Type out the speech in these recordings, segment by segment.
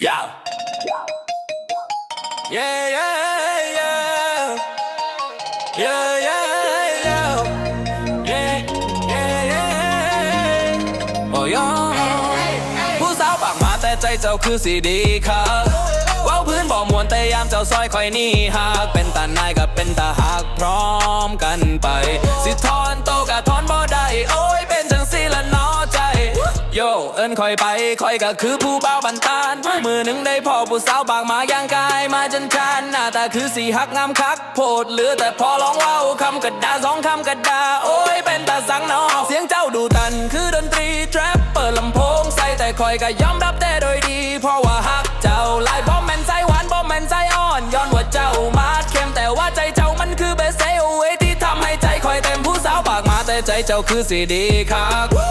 Yeah. Yeah, yeah, yeah. Yeah, yeah, yeah. Yeah, yeah, yeah. Oh, yeah. ผู้สาวปากมาแต่ใจเจ้าคือสีดีครับเว้าวพื้นบ่มวนแต่ยามเจ้าซอยคอยนี่หากเป็นตานายกับเป็นตาหักพร้อมกันไป สิทอน อิ้นคอยไปคอยก็คือผู้เบาบันตานมือหนึ่งได้พ่อผู้สาวปากหมาย่างกายมาจนคานหน้าตาคือสีหักงามคัก โพดเหลือแต่พอร้องว้าคำกระดาสองคำกระดา โอ้ยเป็นตาสังนอเสียงเจ้าดูตันคือดนตรีแทรปเปิดลำโพงใส่แต่คอยก็ยอมรับแต่โดยดี เพราะว่าหักเจ้าลายบ่แมนใจหวานบ่แมนใจอ่อนย้อนว่าเจ้ามาดเข้มแต่ว่าใจเจ้ามันคือเบสเซลเวที่ทำให้ใจคอยเต็มผู้สาวปากหมาแต่ใจเจ้าคือสีดีคัก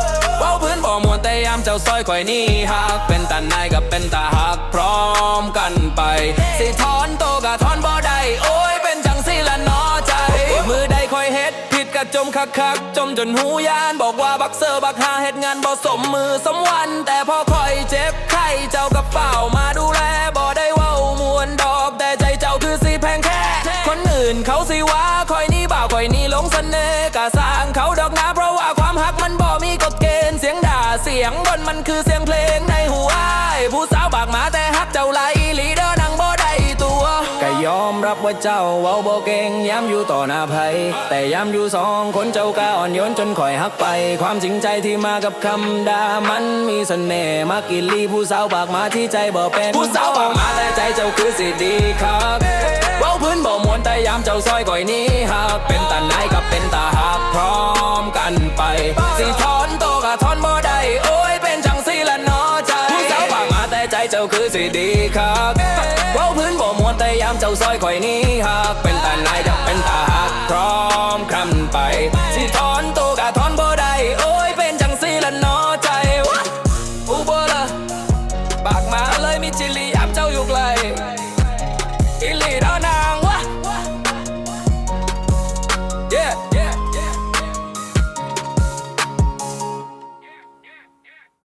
ซอยคอยนี่หักเป็นตานายกับเป็นตาหักพร้อมกันไป สิถอนโตกะถอนบ่ได้โอ้ยเป็นจังสิละนอใจ มือใดคอยเฮ็ดผิดกะจมคักคักจมจนหูยานบอกว่าบักเซอร์บักหาเฮ็ดงานบ่สมมือสมวัน แต่พอคอยเจ็บไข้เจ้ากับเฝ้ามาดูแลบ่ได้เว้ามวนดอกแต่ใจเจ้าคือสิแพงแค่คนอื่นเขาสิว่าคอยนี่บ่าวคอยนี่หลงเสน่ห์กะสร้างเขาดอกนาเพราะว่าความหัก สียงบนมันคือเสียงเพลงในหัวผู้สาวบากหมาแต่หักเจ้าไหลลีเดอร์นังบ่ได้ตัวก็ยอมรับว่าเจ้าเว้าบ่เก่งย้ำอยู่ต่อหน้าภัยแต่ย้ำอยู่สองคนเจ้าก็อ่อนโยนจนคอยหักไป ความจริงใจที่มากับคำด่ามันมีเสน่ห์มากกินลีผู้สาวบากหมาที่ใจบ่เป็นผู้สาวบากหมาแต่ใจเจ้าคือสิดีครับเว้าพื้นบ่มวนแต่ยามเจ้าซอยก่อยนี้หักเป็นตาไหนกับเป็นตาหักพร้อมกันไป สิถอนโตกะถอนบ จ้าคือสิดีครับเว้าพื้นบ่มวนแต่ยามเจ้าซอยข่อยนี้หักเป็นแต่หนายจะเป็นตาหักพร้อมคำไป สิถอนตัวกะถอนบ่ได้